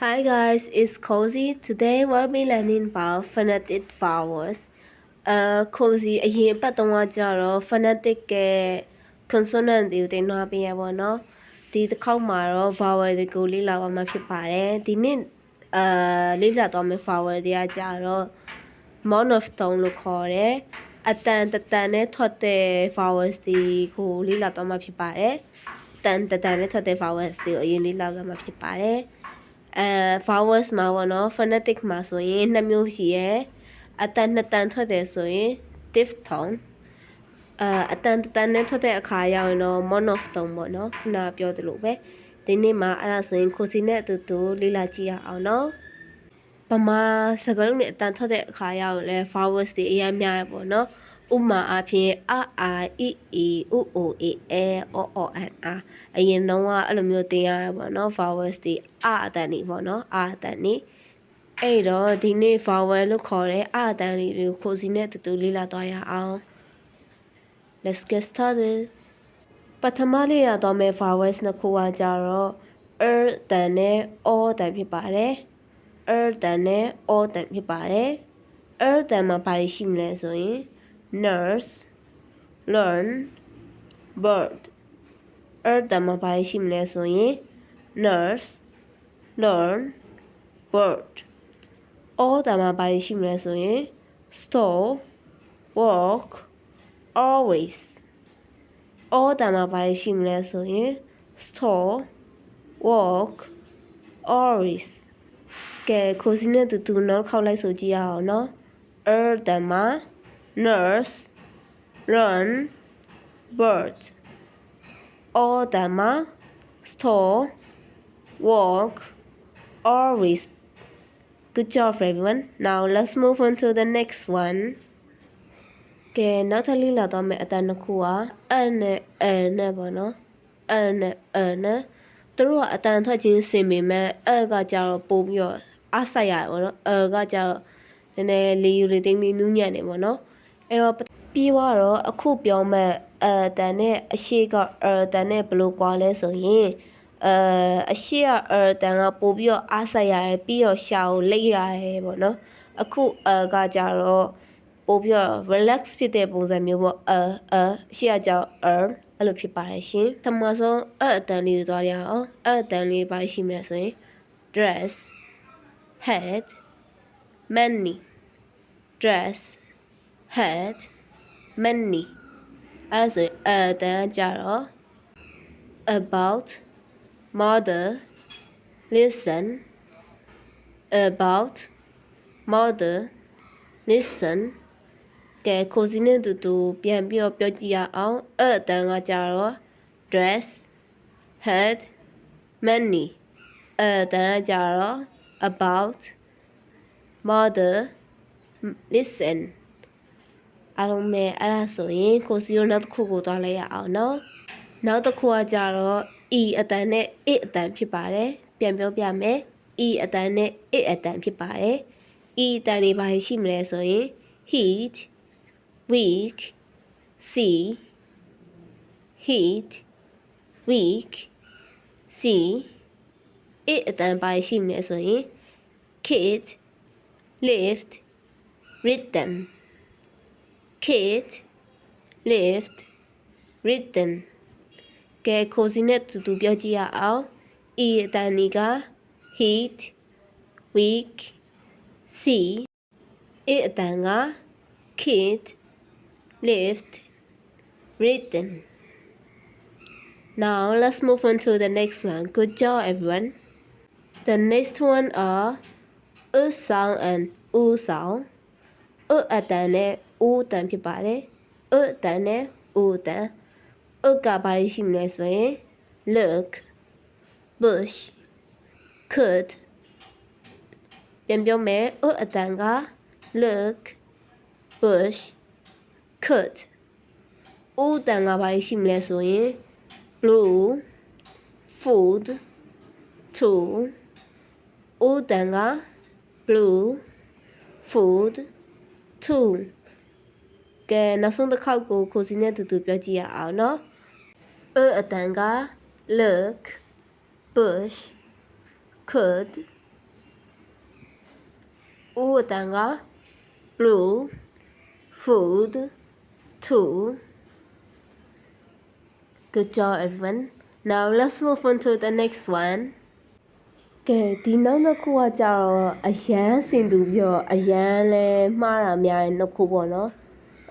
Hi guys, it's Cozy. Today we'll be learning about phonetic vowels. အဲ Cozy အရင်အပတ်တုန်းကကြတော့ phonetic က consonant တွေကိုတင်ထားပေးရပါတော့။ဒီတစ်ခေါက်မှာတော့ vowel တွေကိုလေ့လာပါမှာဖြစ်ပါတယ်။ဒီနေ့အဲလေ့လာတော့မယ့် vowel တွေကကြတော့ monophthong လို့ခေါ်တယ်။အတန်တတန်နဲ့ထွက်တဲ့ vowels တွေကိုလေ့လာတော့မှာဖြစ်ပါတယ်။တန်တတန်နဲ့ထွက်တဲ့ vowels တွေကိုအရင်လေ့လာတော့မှာဖြစ်ပါတယ်။ အဲ vowels မှာပေါ့နော် phonetic မှာဆိုရင်နှစ်မျိုးရှိရယ်အတန်နှစ်တန်ထွက်တယ်ဆိုရင် diphthong အဲအတန်တတန်နဲ့ထွက်တဲ့အခါရောက်ရင်တော့ monophthong ပေါ့နော်ခုနပြောသလိုပဲဒီနေ့မှာအဲ့ဒါဆိုရင်ကိုစီနဲ့အတူတူလေ့လာကြည့်ရအောင်နော်ပမာစကားလုံးနဲ့အတန်ထွက်တဲ့အခါရောက်ရင်လဲ vowels တွေအများများရပေါ့နော် ဥမာအဖြစ်အအာအီအီဥအိုအေအဲအောအောအန်အာအရင်တော့ကအဲ့လိုမျိုးတင်ရရပါတော့ vowels တွေအအတန်နေပေါ့နော်အအတန်နေအဲ့တော့ဒီနေ့ vowel လို့ခေါ်တဲ့အအတန်လေးတွေကိုခိုစီနဲ့တူတူလေ့လာသွားရအောင် Let's get started ပထမလေ့လာသွားမယ့် vowels နှစ်ခုကကြတော့ er တန်နဲ့ o တန်ဖြစ်ပါတယ် er တန်နဲ့ o တန်ဖြစ်ပါတယ် er တန်မှာဘာရှိမလဲဆိုရင် nurse learn bird er တန်မှာဘာရှိမလဲဆိုရင် nurse learn bird o တန်မှာဘာရှိမလဲဆိုရင် store walk always o တန်မှာဘာရှိမလဲဆိုရင် store walk always ကဲခိုးစင်းနဲ့တူတူနောက်ခောက်လိုက်ဆိုကြည့်ရအောင်နော် er တန်မှာ nurse run bird all တန်မှာ store walk always good job everyone now let's move on to the next one ကဲနောက်ထပ်လေးလာတော့မယ့်အတန်တစ်ခုကအနဲ့အနဲ့ပေါ့နော်အနဲ့အနဲ့သူတို့ကအတန်ထွက်ချင်းစင်ပေမဲ့အကကြတော့ပို့ပြီးတော့အားဆိုင်ရတယ်ပေါ့နော်အကကြတော့နည်းနည်းလေးယူရီသိမ်းပြီးနူးညံ့နေပေါ့နော် အဲ့တော့ပြီးသွားတော့အခုပြောမဲ့အတန်နဲ့အရှိကအတန်နဲ့ဘယ်လိုကွာလဲဆိုရင်အဲအရှိကအတန်ကပို့ပြီးတော့အားဆိုင်ရတယ်ပြီးတော့ရှာကိုလိတ်ရတယ်ပေါ့နော်အခုအကကြတော့ပို့ပြီးတော့ relax ဖြစ်တဲ့ပုံစံမျိုးပေါ့အအရှေ့ကကြောက် earn အဲ့လိုဖြစ်ပါတယ်ရှင်။ပထမဆုံးအအတန်လေးသွားရအောင်။အအတန်လေးပါရှိမလဲဆိုရင် dress head many dress head many အဲ့ဆိုအအတန်ကြတော့ about mother listen about mother listen ကဲခိုစီနဲ့တူတူပြန်ပြီးတော့ပြောကြည့်ရအောင်အဲ့အတန်ကကြတော့ dress head many အဲ့အတန်ကကြတော့ about mother listen အားလုံးပဲအဲ့ဒါဆိုရင်ကိုစီတို့နောက်တစ်ခုကိုသွားလိုက်ရအောင်နော်နောက်တစ်ခုကကြတော့ e အတန်နဲ့ i အတန်ဖြစ်ပါတယ်ပြန်ပြောပြမယ် e အတန်နဲ့ i အတန်ဖြစ်ပါတယ် e အတန်တွေဘာရှိမလဲဆိုရင် heat weak see heat weak see it အတန်ပါရှိမလဲဆိုရင် kid lift rhythm kid lift rhythm ကဲခိုစီနဲ့တူတူပြောကြည့်ရအောင် e အတန်ဒီက heat weak see it အတန်က kid lift, written. Now let's move on to the next one. Good job, everyone. The next one are u sound and u sound. U အတန်နဲ့ u တန်ဖြစ်ပါတယ် u တန်နဲ့ u တန် u ကဘာရှိမလဲဆိုရင် look bush could ပြန်ပြောမယ် u အတန်က look bush cut ဦးတန်ကဘာရှိမလဲဆိုရင် blue food to ဦးတန်က blue food to ကဲနောက်ဆုံးတစ်ခေါက်ကိုကိုစီနဲ့တူတူပြောကြည့်ရအောင်နော်အအတန်က look bush could ဦးအတန်က blue food two good job everyone now let's move on to the next one ကဲဒီနောက်တစ်ခုကကြတော့အရန်စင်သူပြီးတော့အရန်လဲမှားတာများတဲ့နှစ်ခုပေါ့နော်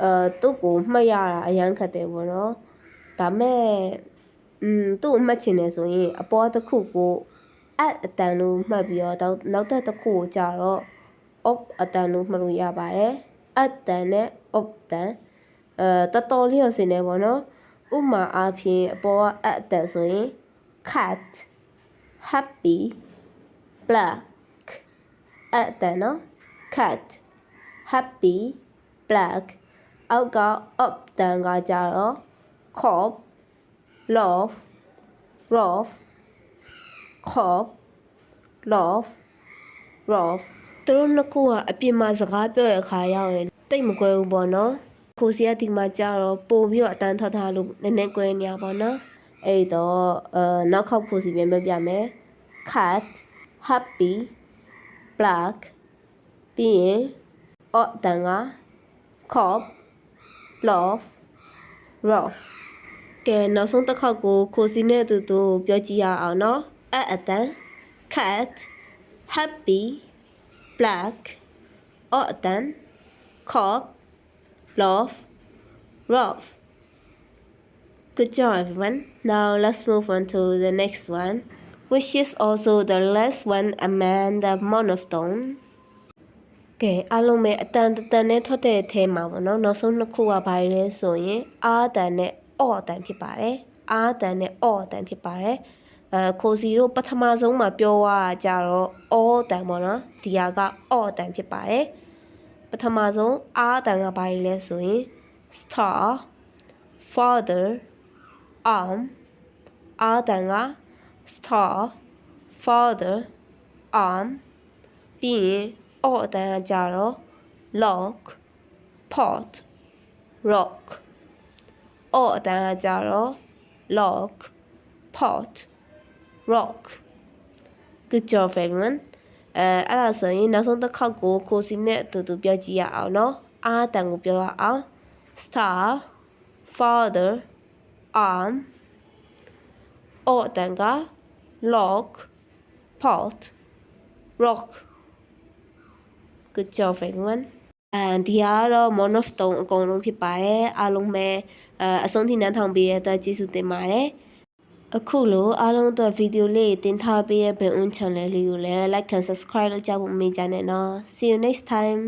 အဲသူ့ကိုမှတ်ရတာအရန်ခက်တယ်ပေါ့နော်ဒါမဲ့อืมသူ့ကိုမှတ်ချင်တယ်ဆိုရင်အပေါ်တစ်ခုကိုအတ်အတန်လို့မှတ်ပြီးတော့နောက်နောက်တစ်တစ်ခုကိုကြတော့ op အတန်လို့မှတ်လို့ရပါတယ်အတန်နဲ့ op တန်အဲတော်တော်လေးရစင်နေပေါ့နော်ဥမာအားဖြင့်အပေါ်ကအတ်အတန်ဆိုရင် cat happy black အတန်နော် cat happy black အောက်က up တန်ကကြတော့ cop love rough cop love rough သူတို့နှစ်ခုကအပြင်မှာစကားပြောရခါရောက်ရင်တိတ်မကွဲဘူးပေါ့နော်ကိုစီကဒီမှာကြတော့ပို့ပြီးတော့အတန်းထောက်ထားလို့နည်းနည်းကွဲနေရပါတော့အဲ့တော့အဲနောက်ခေါက်ကိုစီပြန်ပြပြမယ် cat happy black ပြီးရင်အော့တန်က cop love rough ကဲနောက်ဆုံးတစ်ခေါက်ကိုကိုစီနဲ့အတူတူပြောကြည့်ရအောင်နော်အဲ့အတန် cat happy blackအော့အတန် cop love rough Good job, everyone. Now let's move on to the next one, Which is also the last one among the monotone. ကဲအားလုံးပဲအတန်တန်နဲ့ထွက်တဲ့အထဲမှာပေါ့နော်နောက်ဆုံးနှစ်ခုကဘာလဲဆိုရင်အာတန်နဲ့အော့အတန်ဖြစ်ပါတယ်အာတန်နဲ့အော့အတန်ဖြစ်ပါတယ်အဲခိုစီတို့ပထမဆုံးမှာပြောရတာကြတော့အော့အတန်ပေါ့နော်ဒီဟာကအော့အတန်ဖြစ်ပါတယ်ပထမဆုံးအာတန်ကဘာလဲဆိုရင် star father arm အာတန်က star, father, arm, beer, order jarro, lock, pot, rock. Order jarro, lock, pot, rock. Good job everyone. À, à là sở nhiên nó xong tất khóc của cô xin nè từ từ biểu chỉ ảo nó. À tàng của biểu ảo. Star, father, arm. Order jarro, lock pot rock good job everyone အဲဒီကတော့ monotone အကုန်လုံးဖြစ်ပါတယ်အားလုံးပဲအဲအဆုံးထိနားထောင်ပေးရတဲ့အတွက်ကျေးဇူးတင်ပါတယ်အခုလိုအားလုံးအတွက်ဗီဒီယိုလေးတင်ထားပေးရဲ့ဘယ် on channel လေးကိုလည်း like and subscribe လုပ်ကြဖို့မမေ့ကြနဲ့နော် see you next time